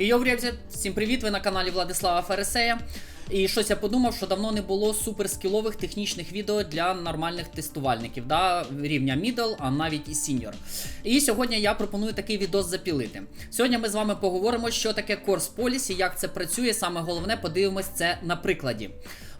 І всім привіт! Ви на каналі Владислава Фересея. І щось я подумав, що давно не було суперскілових технічних відео для нормальних тестувальників, да, рівня middle, а навіть і senior. І сьогодні я пропоную такий відос запілити. Сьогодні ми з вами поговоримо, що таке Course Policy, як це працює. Саме головне, подивимось це на прикладі.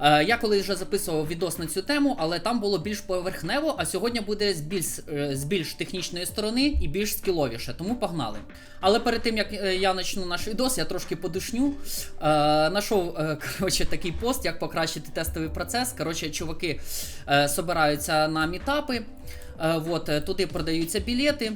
Е, я колись вже записував відос на цю тему, але там було більш поверхнево, а сьогодні буде з більш, е, з більш технічної сторони і більш скіловіше, тому погнали. Але перед тим як е, я почну наш відос, я трошки подушню. Нашов коротше, такий пост, як покращити тестовий процес. Коротше, чуваки собираються на мітапи, е, туди продаються білети.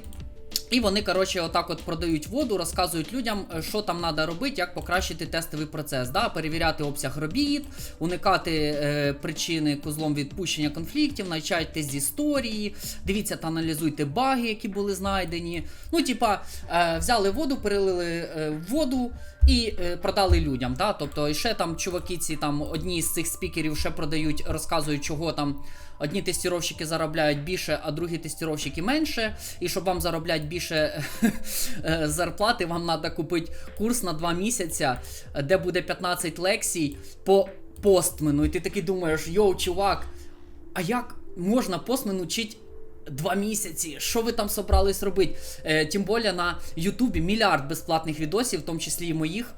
І вони, коротше, отак от продають воду, розказують людям, е, що там треба робити, як покращити тестовий процес. Да? Перевіряти обсяг робіт, уникати е, причини козлом відпущення конфліктів, навчайтесь з історії, дивіться та аналізуйте баги, які були знайдені. Ну, типа, е, взяли воду, перелили е, воду. І е, продали людям, да? тобто і ще там чуваки, ці там одні з цих спікерів ще продають, розказують, чого там одні тестіровщики заробляють більше, а другі тестіровщики менше. І щоб вам заробляти більше е, зарплати, вам треба купити курс на 2 місяця, де буде 15 лекцій по постмену. І ти такий думаєш, йоу, чувак, а як можна постмен учити Два місяці, що ви там собрались робити? Е, тим більше на Ютубі мільярд безплатних відосів, в тому числі і моїх,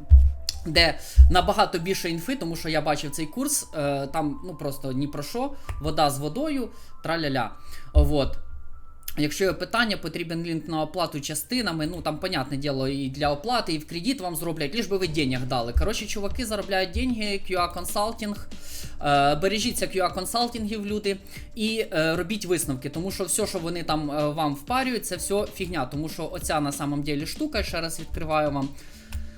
де набагато більше інфи, тому що я бачив цей курс. Е, там ну просто ні про що, вода з водою, траля-ля. Вот. Якщо є питання, потрібен лінк на оплату частинами. Ну там, понятне діло, і для оплати, і в кредит вам зроблять, лиш би ви денег дали. Коротше, чуваки заробляють деньги, QA консалтинг. Е, бережіться QA консалтингів, люди, і е, робіть висновки, тому що все, що вони там е, вам впарюють, це все фігня. Тому що оця на самом деле штука, ще раз відкриваю вам.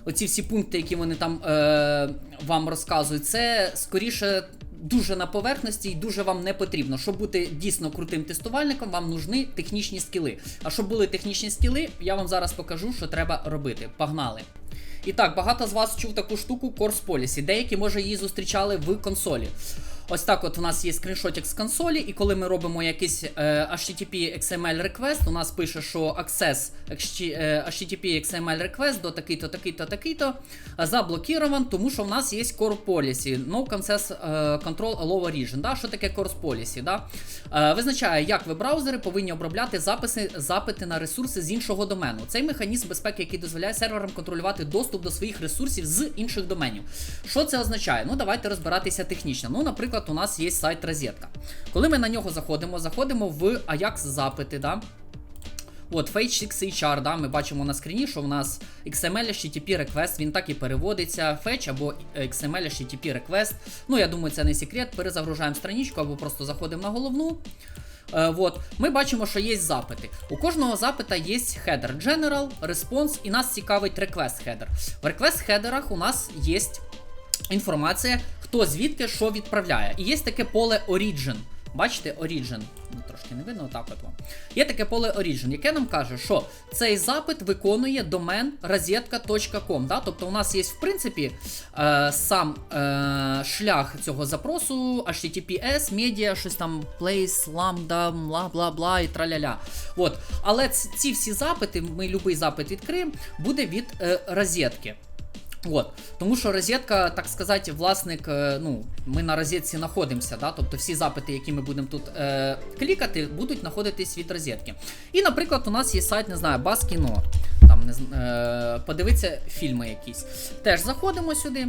Оці всі пункти, які вони там е, вам розказують, це скоріше дуже на поверхності і дуже вам не потрібно. Щоб бути дійсно крутим тестувальником, вам нужні технічні скіли. А щоб були технічні скіли, я вам зараз покажу, що треба робити. Погнали! І так, багато з вас чув таку штуку Course Policy. Деякі, може, її зустрічали в консолі. Ось так от у нас є скріншотик з консолі, і коли ми робимо якийсь е, HTTP XML request, у нас пише, що access е, HTTP XML request до такий-то, такий-то, такий-то заблокірован, тому що в нас є Core Policy, No Access е, Control Allow Origin. Да? Що таке Course Policy? Да? Визначає, як веб-браузери повинні обробляти записи, запити на ресурси з іншого домену. Цей механізм безпеки, який дозволяє серверам контролювати доступ до своїх ресурсів з інших доменів. Що це означає? Ну, давайте розбиратися технічно. Ну, наприклад, у нас є сайт розетка. Коли ми на нього заходимо, заходимо в Ajax запити. да? От, Fetch 6HR, да, ми бачимо на скріні, що в нас XML HTTP request, він так і переводиться, Fetch або XML HTTP request. Ну, я думаю, це не секрет. Перезагружаємо страничку або просто заходимо на головну. Е, вот. Ми бачимо, що є запити. У кожного запита є хедер General, Response, і нас цікавить request header. В request headerах у нас є інформація, хто звідки що відправляє. І є таке поле Origin. Бачите, Origin. Ну, Трошки не видно, отак от вам. Є таке поле Origin, яке нам каже, що цей запит виконує домен розетка.com. Да? Тобто у нас є, в принципі, е, сам е, шлях цього запросу, HTTPS, media, щось там, place, lambda, бла бла бла і траля-ля. От. Але ці всі запити, ми будь-який запит відкриємо, буде від е, розетки. От, тому що розетка, так сказати, власник, е, ну, ми на розетці знаходимося, да? тобто всі запити, які ми будемо тут е, клікати, будуть знаходитись від розетки. І, наприклад, у нас є сайт, не знаю, Бас-кіно, там, не, е, подивитися фільми якісь. Теж заходимо сюди.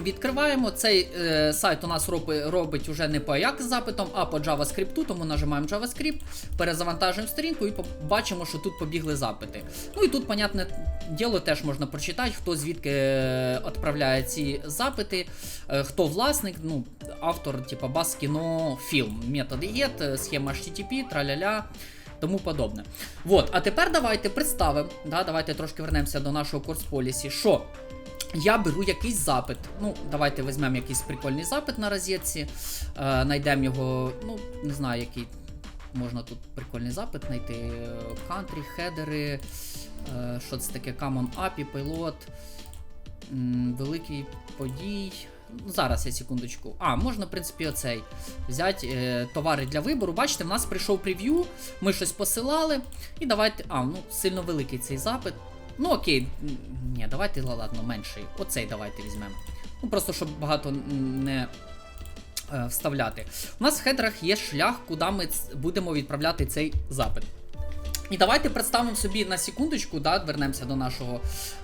Відкриваємо цей е, сайт у нас робить, робить уже не по як запитом, а по JavaScript, тому нажимаємо JavaScript, перезавантажуємо сторінку і бачимо, що тут побігли запити. Ну і тут, понятне діло, теж можна прочитати, хто звідки е, відправляє ці запити, е, хто власник, ну, автор, типа бас кіно, фільм, методи є, схема HTTP, траля-ля. Тому подобне. Вот, а тепер давайте представимо, да, давайте трошки вернемося до нашого Course Policy, що я беру якийсь запит. Ну, давайте візьмемо якийсь прикольний запит на розетці. Е, Найдемо його, ну, не знаю, який. Можна тут прикольний запит знайти. Country, хедери. Е, що це таке? Common API, Payload. Великий подій. Ну, Зараз я секундочку. А, можна, в принципі, оцей взяти е, товари для вибору. Бачите, в нас прийшов прев'ю, ми щось посилали. І давайте. А, ну, сильно великий цей запит. Ну окей, ні, давайте ладно, менший. Оцей давайте візьмемо. Ну просто щоб багато не е, вставляти. У нас в хедерах є шлях, куди ми будемо відправляти цей запит. І давайте представимо собі на секундочку, да, вернемося до нашого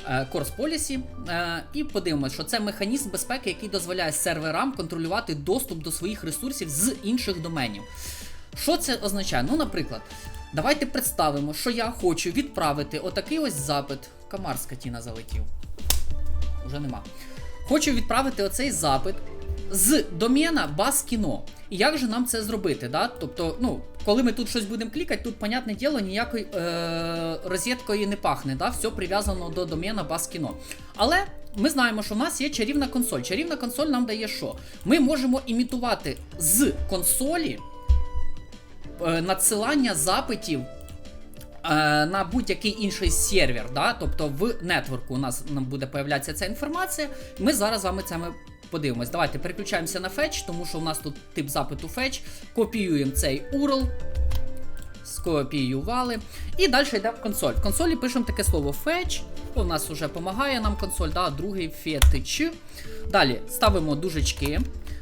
е, Course Policy е, і подивимося, що це механізм безпеки, який дозволяє серверам контролювати доступ до своїх ресурсів з інших доменів. Що це означає? Ну, наприклад, давайте представимо, що я хочу відправити отакий ось запит. Комар скотіна залетів. Уже нема. Хочу відправити оцей запит з домена баз кіно. І як же нам це зробити? Да? Тобто, ну, коли ми тут щось будемо клікати, тут, понятне діло, ніякої е- розеткою не пахне. Да? Все прив'язано до домена баз кіно. Але ми знаємо, що в нас є чарівна консоль. Чарівна консоль нам дає що? Ми можемо імітувати з консолі надсилання запитів е, на будь-який інший сервер, да? тобто в нетворку у нас буде появлятися ця інформація. Ми зараз з вами це подивимось. Давайте переключаємося на fetch, тому що у нас тут тип запиту fetch. Копіюємо цей URL. Скопіювали. І далі йдемо в консоль. В консолі пишемо таке слово fetch. У нас вже допомагає нам консоль, да? другий fetch. Далі ставимо дужечки.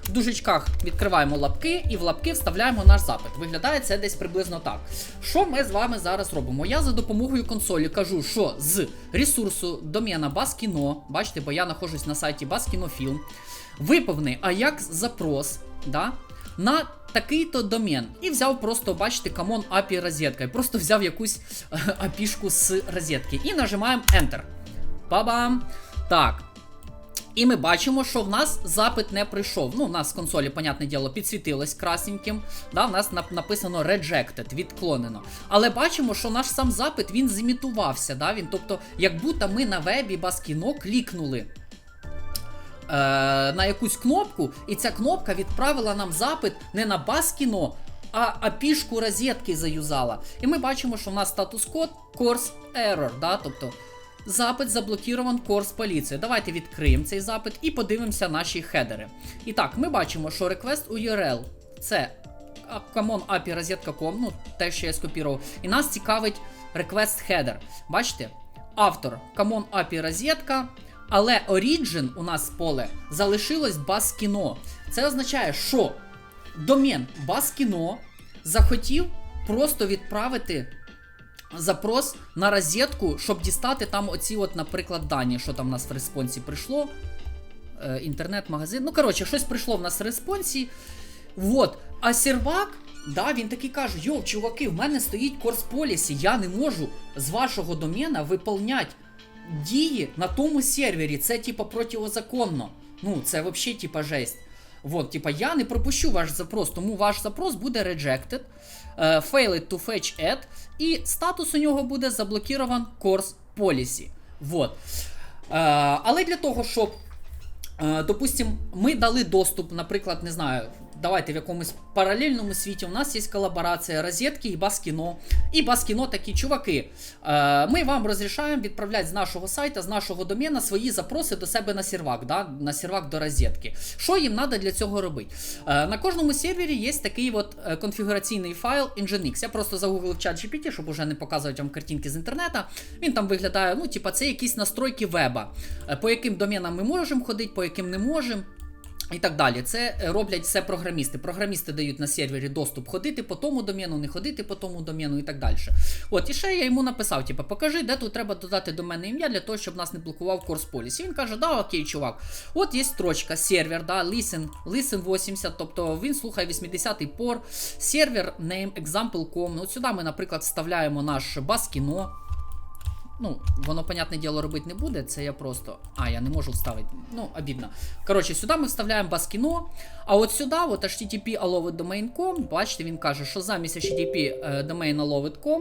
В дужечках відкриваємо лапки і в лапки вставляємо наш запит. Виглядає це десь приблизно так. Що ми з вами зараз робимо? Я за допомогою консолі кажу, що з ресурсу домена Баскіно, бачите, бо я знаходжусь на сайті Баскінофілм, виповни Ajax запрос, да, на такий-то домен. І взяв просто, бачите, Common API розетка. І просто взяв якусь апішку з розетки. І нажимаємо Enter. Ба-бам! Так. І ми бачимо, що в нас запит не прийшов. Ну, в нас в консолі, понятне діло, підсвітилось красненьким. Да, в нас нап- написано rejected, відклонено. Але бачимо, що наш сам запит він зімітувався. Да? Він, тобто, як будто ми на вебі Баскіно клікнули е, на якусь кнопку, і ця кнопка відправила нам запит не на Баскіно, а апішку розетки заюзала. І ми бачимо, що в нас статус-код course error, да? тобто запит заблокірован course поліції. Давайте відкриємо цей запит і подивимося наші хедери. І так, ми бачимо, що request URL це common API ну те, що я скопірував. І нас цікавить request header. Бачите? Автор common API розетка, але origin у нас поле залишилось Баскіно. Це означає, що домен Баскіно захотів просто відправити запрос на розетку, щоб дістати там оці, от, наприклад, дані, що там у нас в респонсі прийшло. Е, інтернет-магазин. Ну, коротше, щось прийшло в нас в респонсі. Вот. А сервак, да, він такий каже: Йоу, чуваки, в мене стоїть Course Policy, я не можу з вашого домена виповняти дії на тому сервері. Це, типа, противозаконно. Ну, це взагалі, типа, жесть. Вот, типа, я не пропущу ваш запрос, тому ваш запрос буде rejected, е, failed to fetch ad, і статус у нього буде заблокірован course policy. Вот. Е, але для того, щоб, е, допустим, ми дали доступ, наприклад, не знаю, давайте в якомусь паралельному світі у нас є колаборація розетки і Баскіно. І Баскіно такі, чуваки, е, ми вам розрішаємо відправляти з нашого сайта, з нашого домена свої запроси до себе на сервак, да, на сервак до розетки. Що їм треба для цього робити? Е, на кожному сервері є такий от е, конфігураційний файл Nginx. Я просто загуглив чат GPT, щоб уже не показувати вам картинки з інтернету. Він там виглядає, ну, типа, це якісь настройки веба, по яким доменам ми можемо ходити, по яким не можемо. І так далі. Це роблять все програмісти. Програмісти дають на сервері доступ ходити по тому домену, не ходити по тому домену і так далі. От, і ще я йому написав: типу, покажи, де тут треба додати доменне ім'я для того, щоб нас не блокував Course Policy. Він каже, да, окей, чувак. От є строчка, сервер, да, listen, listen 80, тобто він слухає 80-й пор, сервер name example.com. От сюди ми, наприклад, вставляємо наш бас-кіно. Ну, воно, понятне діло, робити не буде. Це я просто. А, я не можу вставити. Ну, обідно. Коротше, сюди ми вставляємо баскіно. А от сюди, от http alloveddomain.com, бачите, він каже, що замість http е, domain allovedcom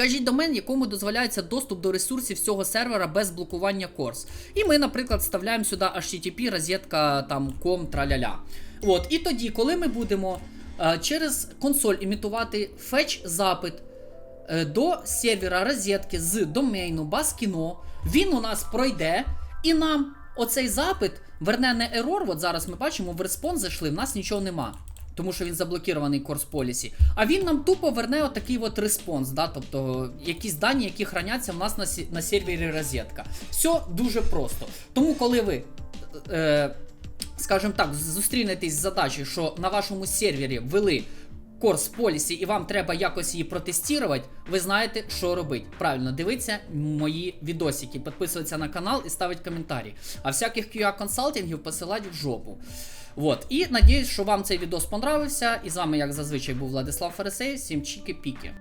Вкажіть домен, якому дозволяється доступ до ресурсів цього сервера без блокування course. І ми, наприклад, вставляємо сюди http розетка там com траляля. От, і тоді, коли ми будемо е, через консоль імітувати фетч запит е, до сервера розетки з домейну Баскіно, він у нас пройде, і нам оцей запит верне не ерор. От зараз ми бачимо, в респонс зайшли, в нас нічого нема. тому що він заблокірований Course Policy, а він нам тупо верне отакий от респонс, да, тобто якісь дані, які храняться в нас на, сі- на сервері розетка. Все дуже просто. Тому, коли ви. Е, скажімо так, зустрінетесь з задачею, що на вашому сервері ввели Course Policy і вам треба якось її протестувати, ви знаєте, що робити. Правильно, дивіться мої відосики, підписуватися на канал і ставити коментарі. А всяких QA консалтингів посилати в жопу. Вот. І надіюсь, що вам цей відос понравився. І з вами, як зазвичай, був Владислав Фарисей. Всім чіки-піки.